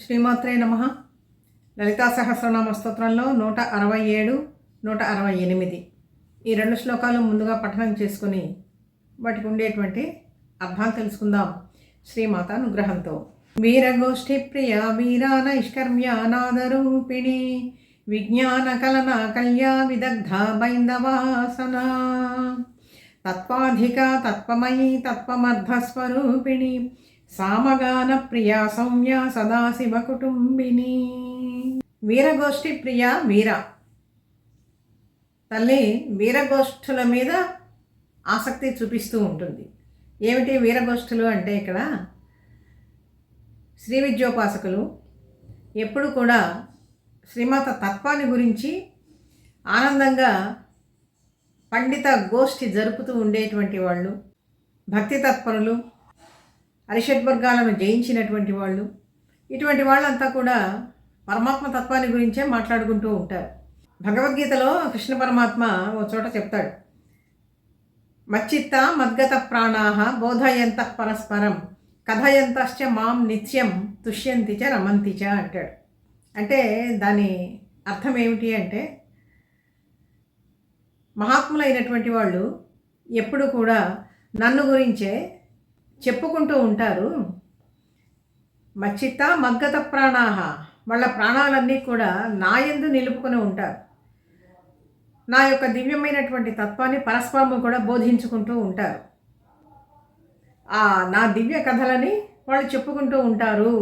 శ్రీమాత్రే నమ. లలితా సహస్రనామ స్తోత్రంలో నూట అరవై ఏడు నూట అరవై ఎనిమిది. ఈ రెండు శ్లోకాలు ముందుగా పఠనం చేసుకుని వాటికి ఉండేటువంటి అర్థాలు తెలుసుకుందాం శ్రీమాత అనుగ్రహంతో వీరగోష్ఠి ప్రియ వీరా నైష్కర్మ్య నాదరూపిణి విజ్ఞాన కలన కళ్యా విదగ్ధ బైందవాసన తత్వాధిక తత్వమయీ తత్వమర్ధస్వరూపిణి సామగాన ప్రియా సౌమ్య సదాశివ కుటుంబిని వీరగోష్ఠి ప్రియ వీర. తల్లి వీరగోష్ఠుల మీద ఆసక్తి చూపిస్తూ ఉంటుంది. ఏమిటి వీరగోష్ఠులు అంటే ఇక్కడ శ్రీ విద్యోపాసకులు ఎప్పుడు కూడా శ్రీమాత తత్వాన్ని గురించి ఆనందంగా పండిత గోష్ఠి జరుపుతూ ఉండేటువంటి వాళ్ళు భక్తి తత్పరులు అరిషడ్వర్గాలను జయించినటువంటి వాళ్ళు. ఇటువంటి వాళ్ళంతా కూడా పరమాత్మ తత్వాన్ని గురించే మాట్లాడుకుంటూ ఉంటారు. భగవద్గీతలో కృష్ణ పరమాత్మ ఓ చోట చెప్తాడు. మచ్చిత్త మద్గత ప్రాణాహ బోధయంత పరస్పరం కథయంతశ్చ మాం నిత్యం తుష్యంతి చ రమంతి చ అంటాడు. అంటే దాని అర్థం ఏమిటి అంటే మహాత్ములైనటువంటి వాళ్ళు ఎప్పుడు కూడా నన్ను గురించే చెప్పుకుంటూ ఉంటారు మచ్చిత మగ్గత ప్రాణాహ. వాళ్ళ ప్రాణాలన్నీ కూడా నా ఎందు నిలుపుకొని ఉంటారు. నా యొక్క దివ్యమైనటువంటి తత్వాన్ని పరస్పరము కూడా బోధించుకుంటూ ఉంటారు. ఆ నా దివ్య కథలని వాళ్ళు చెప్పుకుంటూ ఉంటారు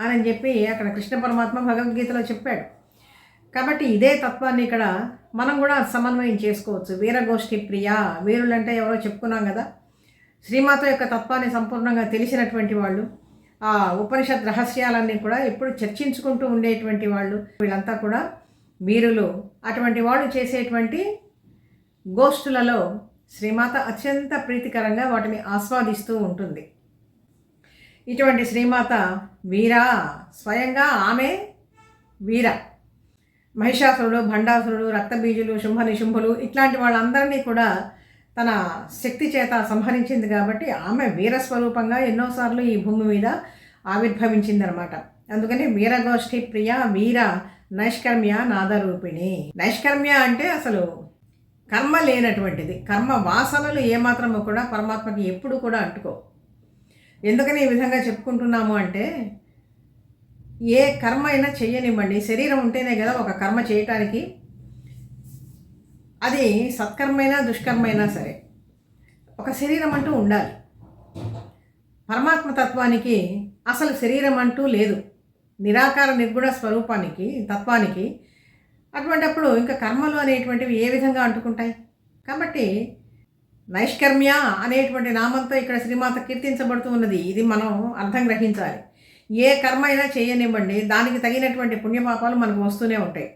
అని చెప్పి అక్కడ కృష్ణ పరమాత్మ భగవద్గీతలో చెప్పాడు. కాబట్టి ఇదే తత్వాన్ని ఇక్కడ మనం కూడా సమన్వయం చేసుకోవచ్చు. వీరగోష్ఠి ప్రియ వీరులంటే ఎవరో చెప్పుకున్నాం కదా. శ్రీమాత యొక్క తత్వాన్ని సంపూర్ణంగా తెలిసినటువంటి వాళ్ళు ఆ ఉపనిషత్ రహస్యాలన్నీ కూడా ఎప్పుడు చర్చించుకుంటూ ఉండేటువంటి వాళ్ళు వీళ్ళంతా కూడా వీరులు అటువంటి వాళ్ళు చేసేటువంటి గోష్ఠులలో శ్రీమాత అత్యంత ప్రీతికరంగా వాటిని ఆస్వాదిస్తూ ఉంటుంది. ఇటువంటి శ్రీమాత వీరా స్వయంగా ఆమె వీర. మహిషాసురుడు భండాసురుడు రక్తబీజులు శుంభ నిశుంభులు ఇట్లాంటి వాళ్ళందరినీ కూడా తన శక్తి చేత సంహరించింది కాబట్టి ఆమె వీరస్వరూపంగా ఎన్నోసార్లు ఈ భూమి మీద ఆవిర్భవించిందనమాట అందుకని వీరగోష్ఠి ప్రియ వీర నైష్కర్మ్య నాదరూపిణి. నైష్కర్మ్య అంటే అసలు కర్మ లేనటువంటిది. కర్మ వాసనలు ఏమాత్రము కూడా పరమాత్మకి ఎప్పుడు కూడా అంటుకో. ఎందుకని ఈ విధంగా చెప్పుకుంటున్నాము అంటే ఏ కర్మ అయినా చెయ్యనివ్వండి. శరీరం ఉంటేనే కదా ఒక కర్మ చేయటానికి అది సత్కర్మైనా దుష్కర్మైనా సరే ఒక శరీరం అంటూ ఉండాలి. పరమాత్మ తత్వానికి అసలు శరీరం అంటూ లేదు. నిరాకార నిర్గుణ స్వరూపానికి తత్వానికి అటువంటప్పుడు ఇంకా కర్మలు అనేటువంటివి ఏ విధంగా అంటుకుంటాయి? కాబట్టి నైష్కర్మ్య అనేటువంటి నామంతో ఇక్కడ శ్రీమాత కీర్తించబడుతూ ఉన్నది. ఇది మనం అర్థం గ్రహించాలి. ఏ కర్మ అయినా చేయనివ్వండి. దానికి తగినటువంటి పుణ్యపాపాలు మనకు వస్తూనే ఉంటాయి.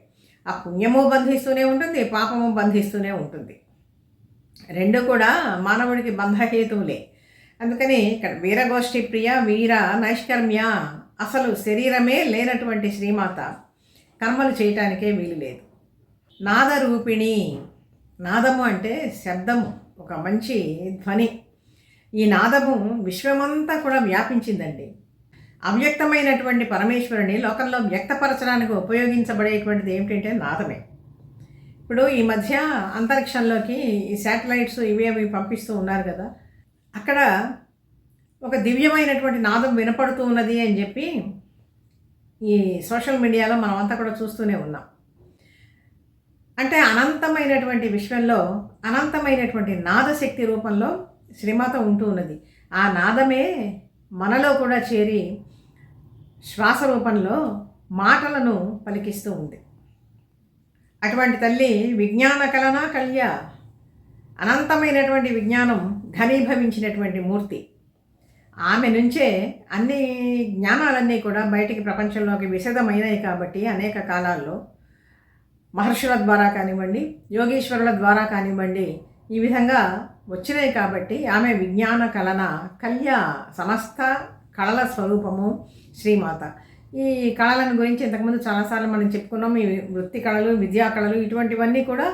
ఆ పుణ్యము బంధిస్తూనే ఉంటుంది పాపము బంధిస్తూనే ఉంటుంది. రెండు కూడా మానవుడికి బంధహేతువులే. అందుకని ఇక్కడ వీరగోష్ఠి ప్రియ వీర నైష్కర్మ్య అసలు శరీరమే లేనటువంటి శ్రీమాత. కర్మలు చేయటానికే వీలు లేదు. నాదరూపిణి. నాదము అంటే శబ్దము ఒక మంచి ధ్వని. ఈ నాదము విశ్వమంతా కూడా వ్యాపించిందండి. అవ్యక్తమైనటువంటి పరమేశ్వరుని లోకంలో వ్యక్తపరచడానికి ఉపయోగించబడేటువంటిది ఏమిటంటే నాదమే. ఇప్పుడు ఈ మధ్య అంతరిక్షంలోకి ఈ శాటిలైట్స్ ఇవి అవి పంపిస్తూ ఉన్నారు కదా అక్కడ ఒక దివ్యమైనటువంటి నాదం వినపడుతూ ఉన్నది అని చెప్పి ఈ సోషల్ మీడియాలో మనం అంతా కూడా చూస్తూనే ఉన్నాం. అంటే అనంతమైనటువంటి విశ్వంలో అనంతమైనటువంటి నాదశక్తి రూపంలో శ్రీమాత ఉంటూ ఉన్నది. ఆ నాదమే మనలో కూడా చేరి శ్వాస రూపంలో మాటలను పలికిస్తూ ఉంది. అటువంటి తల్లి విజ్ఞాన కలన కళ్య అనంతమైనటువంటి విజ్ఞానం ఘనీభవించినటువంటి మూర్తి. ఆమె నుంచే అన్ని జ్ఞానాలన్నీ కూడా బయటికి ప్రపంచంలోకి విశదమైనవి కాబట్టి అనేక కాలాల్లో మహర్షుల ద్వారా కానివ్వండి యోగీశ్వరుల ద్వారా కానివ్వండి ఈ విధంగా వచ్చినాయి కాబట్టి ఆమె విజ్ఞాన కలన కళ్య సమస్త కళల స్వరూపము శ్రీమాత. ఈ కళలను గురించి ఇంతకుముందు చాలాసార్లు మనం చెప్పుకున్నాం. ఈ వృత్తి కళలు విద్యా కళలు ఇటువంటివన్నీ కూడా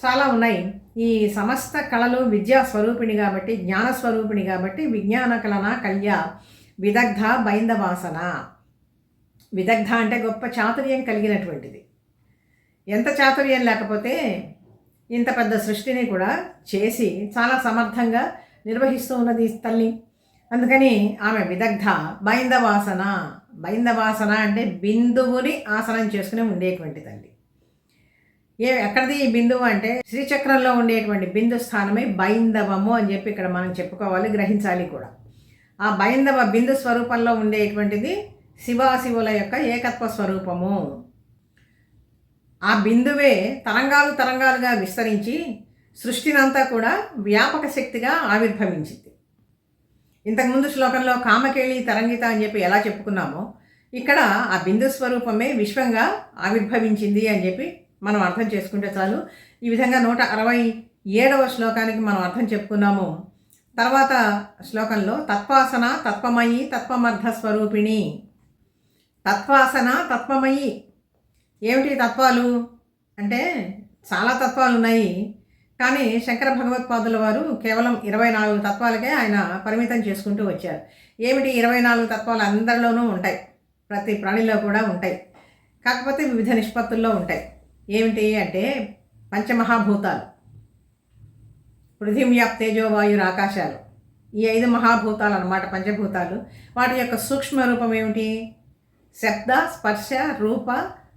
చాలా ఉన్నాయి. ఈ సమస్త కళలు విద్యా స్వరూపిణి కాబట్టి జ్ఞాన స్వరూపిణి కాబట్టి విజ్ఞాన కళన కళ్య విదగ్ధ బైందవాసన. విదగ్ధ అంటే గొప్ప చాతుర్యం కలిగినటువంటిది. ఎంత చాతుర్యం లేకపోతే ఇంత పెద్ద సృష్టిని కూడా చేసి చాలా సమర్థంగా నిర్వహిస్తూ ఉన్నది తల్లి. అందుకని ఆమె విదగ్ధ బైందవాసన. బైందవాసన అంటే బిందువుని ఆసనం చేసుకుని ఉండేటువంటి తల్లి. ఏ ఎక్కడిది ఈ బిందువు అంటే? శ్రీచక్రంలో ఉండేటువంటి బిందు స్థానమే బైందవము అని చెప్పి ఇక్కడ మనం చెప్పుకోవాలి గ్రహించాలి కూడా. ఆ బైందవ బిందు స్వరూపంలో ఉండేటువంటిది శివాశివుల యొక్క ఏకత్వ స్వరూపము. ఆ బిందువే తరంగాలు తరంగాలుగా విస్తరించి సృష్టినంతా కూడా వ్యాపక శక్తిగా ఆవిర్భవించింది. ఇంతకుముందు శ్లోకంలో కామకేళి తరంగిత అని చెప్పి ఎలా చెప్పుకున్నామో ఇక్కడ ఆ బిందు స్వరూపమే విశ్వంగా ఆవిర్భవించింది అని చెప్పి మనం అర్థం చేసుకుంటే చాలు. ఈ విధంగా నూట అరవై ఏడవ శ్లోకానికి మనం అర్థం చెప్పుకున్నాము. తర్వాత శ్లోకంలో తత్వాసన తత్వమయి తత్వమర్థ స్వరూపిణి. తత్వాసన తత్వమయి. ఏమిటి తత్వాలు? అంటే చాలా తత్వాలు ఉన్నాయి. కానీ శంకర భగవత్పాదుల వారు కేవలం ఇరవై నాలుగు తత్వాలకే ఆయన పరిమితం చేసుకుంటూ వచ్చారు. ఏమిటి ఇరవై నాలుగు తత్వాలు అందరిలోనూ ఉంటాయి? ప్రతి ప్రాణిలో కూడా ఉంటాయి. కాకపోతే వివిధ నిష్పత్తుల్లో ఉంటాయి. ఏమిటి అంటే పంచమహాభూతాలు పృథివ్యాప్ తేజోవాయుర ఆకాశాలు ఈ ఐదు మహాభూతాలు అన్నమాట పంచభూతాలు. వాటి యొక్క సూక్ష్మ రూపం ఏమిటి? శబ్ద స్పర్శ రూప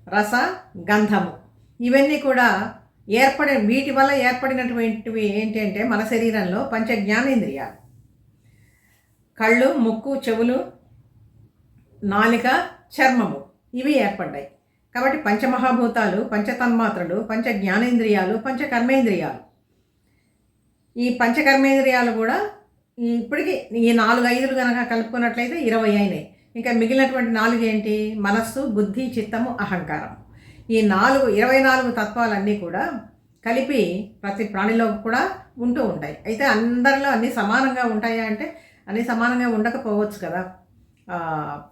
రస గంధము. ఇవన్నీ కూడా ఏర్పడి వీటి వల్ల ఏర్పడినటువంటివి ఏంటి అంటే మన శరీరంలో పంచ జ్ఞానేంద్రియాలు కళ్ళు ముక్కు చెవులు నాలిక చర్మము ఇవి ఏర్పడ్డాయి. కాబట్టి పంచమహాభూతాలు పంచతన్మాత్రలు పంచ జ్ఞానేంద్రియాలు పంచకర్మేంద్రియాలు. ఈ పంచకర్మేంద్రియాలు కూడా ఇప్పటికీ ఈ నాలుగు ఐదులు కనుక కలుపుకున్నట్లయితే ఇరవై అయినాయి. ఇంకా మిగిలినటువంటి నాలుగు ఏంటి మనస్సు బుద్ధి చిత్తము అహంకారం ఈ నాలుగు ఇరవై నాలుగు తత్వాలన్నీ కూడా కలిపి ప్రతి ప్రాణిలో కూడా ఉంటూ ఉంటాయి. అయితే అందరిలో అన్నీ సమానంగా ఉంటాయా అంటే అన్నీ సమానంగా ఉండకపోవచ్చు కదా.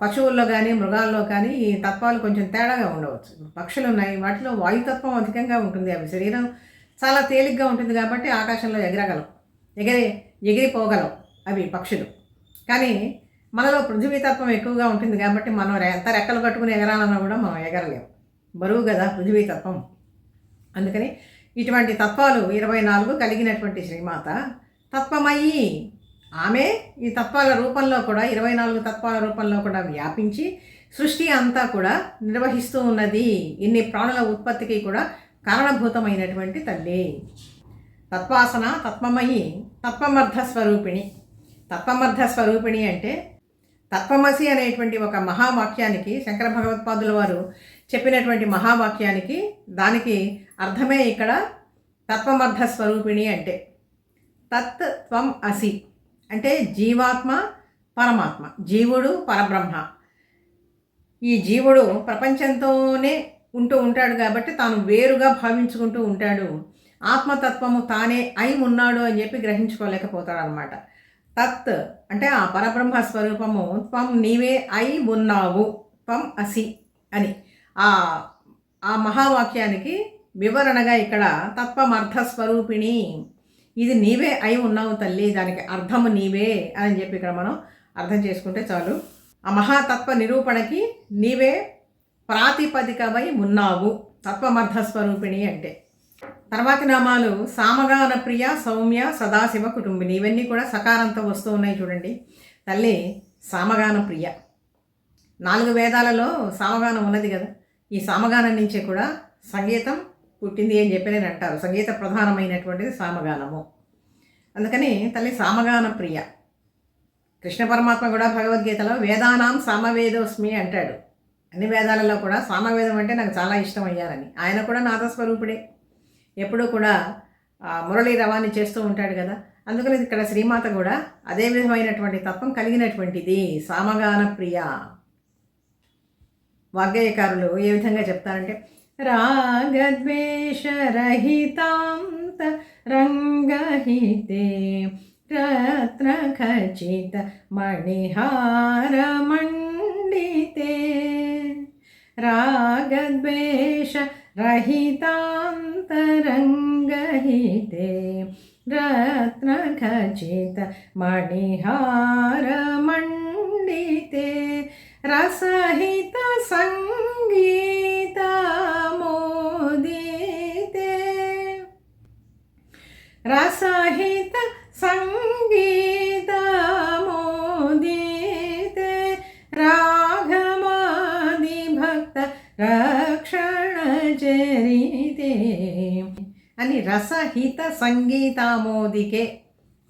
పశువుల్లో కానీ మృగాల్లో కానీ ఈ తత్వాలు కొంచెం తేడాగా ఉండవచ్చు. పక్షులు ఉన్నాయి వాటిలో వాయుతత్వం అధికంగా ఉంటుంది. అవి శరీరం చాలా తేలిగ్గా ఉంటుంది కాబట్టి ఆకాశంలో ఎగరగలం ఎగిరి ఎగిరిపోగలం అవి పక్షులు. కానీ మనలో పృథ్వీతత్వం ఎక్కువగా ఉంటుంది కాబట్టి మనం ఎంత రెక్కలు కట్టుకుని ఎగరాలన్నా కూడా మనం ఎగరలేము. బరువు కదా పృథ్వీతత్వం అందుకని ఇటువంటి తత్వాలు ఇరవై నాలుగు కలిగినటువంటి శ్రీమాత తత్వమయ్యి ఆమె ఈ తత్వాల రూపంలో కూడా ఇరవై నాలుగు తత్వాల రూపంలో కూడా వ్యాపించి సృష్టి అంతా కూడా నిర్వహిస్తూ ఉన్నది. ఇన్ని ప్రాణుల ఉత్పత్తికి కూడా కారణభూతమైనటువంటి తల్లి. తత్వాసన తత్వమయి తత్వమర్థ స్వరూపిణి తత్వమర్థ స్వరూపిణి అంటే తత్వమసి అనేటువంటి ఒక మహావాక్యానికి శంకర భగవత్పాదుల వారు చెప్పినటువంటి మహావాక్యానికి దానికి అర్థమే ఇక్కడ తత్వమర్థ స్వరూపిణి అంటే. తత్ త్వం అసి అంటే జీవాత్మ పరమాత్మ. జీవుడు పరబ్రహ్మ. ఈ జీవుడు ప్రపంచంతోనే ఉంటూ ఉంటాడు కాబట్టి తాను వేరుగా భావించుకుంటూ ఉంటాడు. ఆత్మతత్వము తానే అయి ఉన్నాడు అని చెప్పి గ్రహించుకోలేకపోతాడు అనమాట తత్ అంటే ఆ పరబ్రహ్మ స్వరూపము త్వం నీవే అయి ఉన్నావు. త్వం అసి అని. ఆ ఆ మహావాక్యానికి వివరణగా ఇక్కడ తత్వమర్థ స్వరూపిణి ఇది నీవే అయి ఉన్నావు తల్లి దానికి అర్థము నీవే అని చెప్పి ఇక్కడ మనం అర్థం చేసుకుంటే చాలు. ఆ మహాతత్వ నిరూపణకి నీవే ప్రాతిపదికమై ఉన్నావు తత్వమర్థ స్వరూపిణి అంటే. తర్వాతి నామాలు సామగాన ప్రియ సౌమ్య సదాశివ కుటుంబిని. ఇవన్నీ కూడా సకారంతో వస్తూ ఉన్నాయి చూడండి. తల్లి సామగాన ప్రియ. నాలుగు వేదాలలో సామగానం ఉన్నది కదా. ఈ సామగానం నుంచే కూడా సంగీతం పుట్టింది అని చెప్పి నేను అంటారు. సంగీత ప్రధానమైనటువంటిది సామగానము. అందుకని తల్లి సామగాన ప్రియ. కృష్ణ పరమాత్మ కూడా భగవద్గీతలో వేదానాం సామవేదోస్మి అంటాడు. అన్ని వేదాలలో కూడా సామవేదం అంటే నాకు చాలా ఇష్టం అయ్యారని ఆయన కూడా నాదస్వరూపుడే. ఎప్పుడూ కూడా మురళీ రవాణి చేస్తూ ఉంటాడు కదా. అందుకని ఇక్కడ శ్రీమాత కూడా అదే విధమైనటువంటి తత్వం కలిగినటువంటిది. సామగాన ప్రియ. వాగ్గేయకారులు ఏ విధంగా చెప్తారంటే రాగద్వేషరహితాంత రంగహితే రత్న ఖచిత మణిహారమండితే రాగద్వేష రహితాంతరంగహితే రత్న ఖచిత మణిహారమండితే రసహిత సంగీత రసహిత సంగీతమోదితే రాఘమాది భక్త రక్షణ చరితే. అని రసహిత సంగీతామోదికే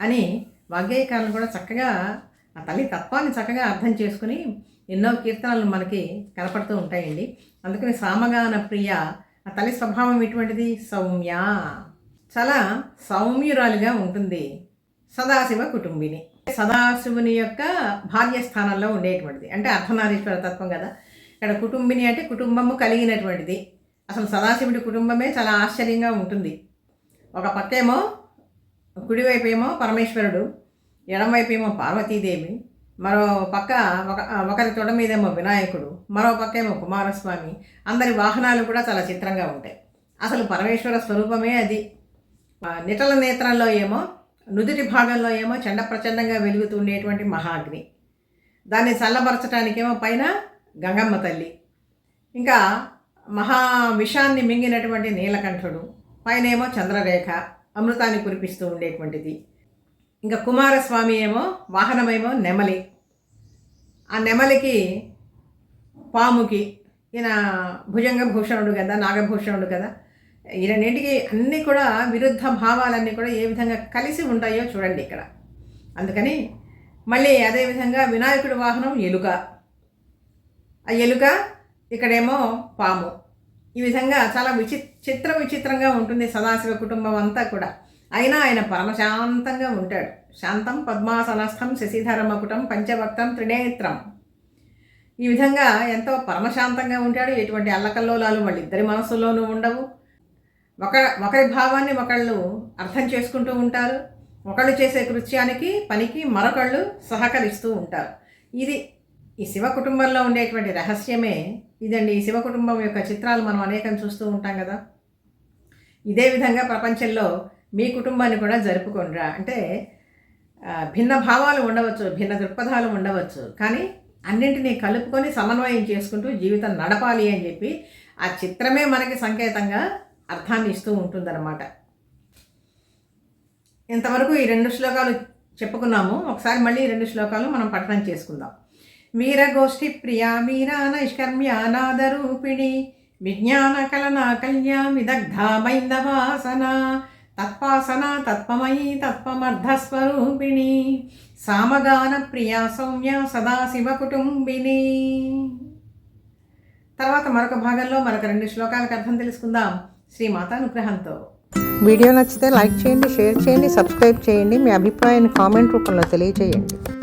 అని వాగ్గేయకారులు కూడా చక్కగా ఆ తల్లి తత్వాన్ని చక్కగా అర్థం చేసుకుని ఎన్నో కీర్తనలు మనకి కనపడుతూ ఉంటాయండి. అందుకని సామగాన ప్రియ ఆ తల్లి స్వభావం ఎటువంటిది? సౌమ్య. చాలా సౌమ్యురాలుగా ఉంటుంది. సదాశివ కుటుంబిని సదాశివుని యొక్క భార్య స్థానంలో ఉండేటువంటిది. అంటే అర్ధనారీశ్వర తత్వం కదా. ఇక్కడ కుటుంబిని అంటే కుటుంబము కలిగినటువంటిది. అసలు సదాశివుడి కుటుంబమే చాలా ఆశ్చర్యంగా ఉంటుంది. ఒక పక్కేమో కుడివైపు ఏమో పరమేశ్వరుడు ఎడమవైపు ఏమో పార్వతీదేవి మరో పక్క ఒక ఒకరి తొడ మీదేమో వినాయకుడు మరో పక్క ఏమో కుమారస్వామి. అందరి వాహనాలు కూడా చాలా చిత్రంగా ఉంటాయి. అసలు పరమేశ్వర స్వరూపమే అది. నిటల నేత్రంలో ఏమో నుదుటి భాగంలో ఏమో చండ ప్రచండంగా వెలుగుతుండేటువంటి మహాగ్ని. దాన్ని చల్లబరచడానికేమో పైన గంగమ్మ తల్లి. ఇంకా మహా విషాన్ని మింగినటువంటి నీలకంఠుడు పైన ఏమో చంద్రరేఖ అమృతాన్ని కురిపిస్తూ ఉండేటువంటిది. ఇంకా కుమారస్వామి ఏమో వాహనమేమో నెమలి. ఆ నెమలికి పాముకి ఈయన భుజంగ భూషణుడు కదా నాగభూషణుడు కదా ఈ రెండింటికి అన్నీ కూడా విరుద్ధ భావాలన్నీ కూడా ఏ విధంగా కలిసి ఉంటాయో చూడండి ఇక్కడ. అందుకని మళ్ళీ అదేవిధంగా వినాయకుడి వాహనం ఎలుక. ఆ ఎలుక ఇక్కడేమో పాము. ఈ విధంగా చాలా విచి చిత్ర విచిత్రంగా ఉంటుంది సదాశివ కుటుంబం అంతా కూడా. అయినా ఆయన పరమశాంతంగా ఉంటాడు. శాంతం పద్మాసనస్థం శశిధరమకుటం పంచభక్తం త్రినేత్రం. ఈ విధంగా ఎంతో పరమశాంతంగా ఉంటాడు. ఎటువంటి అల్లకల్లోలాలు వాళ్ళిద్దరి మనసులోనూ ఉండవు. ఒక ఒకరి భావాన్ని ఒకళ్ళు అర్థం చేసుకుంటూ ఉంటారు. ఒకళ్ళు చేసే కృత్యానికి పనికి మరొకళ్ళు సహకరిస్తూ ఉంటారు. ఇది ఈ శివ కుటుంబంలో ఉండేటువంటి రహస్యమే. ఇదండి ఈ శివ కుటుంబం యొక్క చిత్రాలు మనం అనేకం చూస్తూ ఉంటాం కదా. ఇదే విధంగా ప్రపంచంలో మీ కుటుంబాన్ని కూడా జరుపుకోండిరా. అంటే భిన్న భావాలు ఉండవచ్చు భిన్న దృక్పథాలు ఉండవచ్చు. కానీ అన్నింటినీ కలుపుకొని సమన్వయం చేసుకుంటూ జీవితం నడపాలి అని చెప్పి ఆ చిత్రమే మనకి సంకేతంగా అర్థాన్ని ఇస్తూ ఉంటుందన్నమాట. ఇంతవరకు ఈ రెండు శ్లోకాలు చెప్పుకున్నాము. ఒకసారి మళ్ళీ ఈ రెండు శ్లోకాలు మనం పఠనం చేసుకుందాం. వీరగోష్ఠి ప్రియా మీరా నైష్కర్మ్య నాదరూపిణి విజ్ఞాన కలనా కళ్యా విదగ్ధా మైందవాసన తత్పాసన తత్పమయీ తత్పమర్ధస్వరూపిణి సామగాన ప్రియా సౌమ్య సదాశివ కుటుంబిని. తర్వాత మరొక భాగంలో మరొక రెండు శ్లోకాలకు అర్థం తెలుసుకుందాం శ్రీమాత అనుగ్రహంతో వీడియో నచ్చితే లైక్ చేయండి షేర్ చేయండి సబ్స్క్రైబ్ చేయండి మీ అభిప్రాయాన్ని కామెంట్ రూపంలో తెలియజేయండి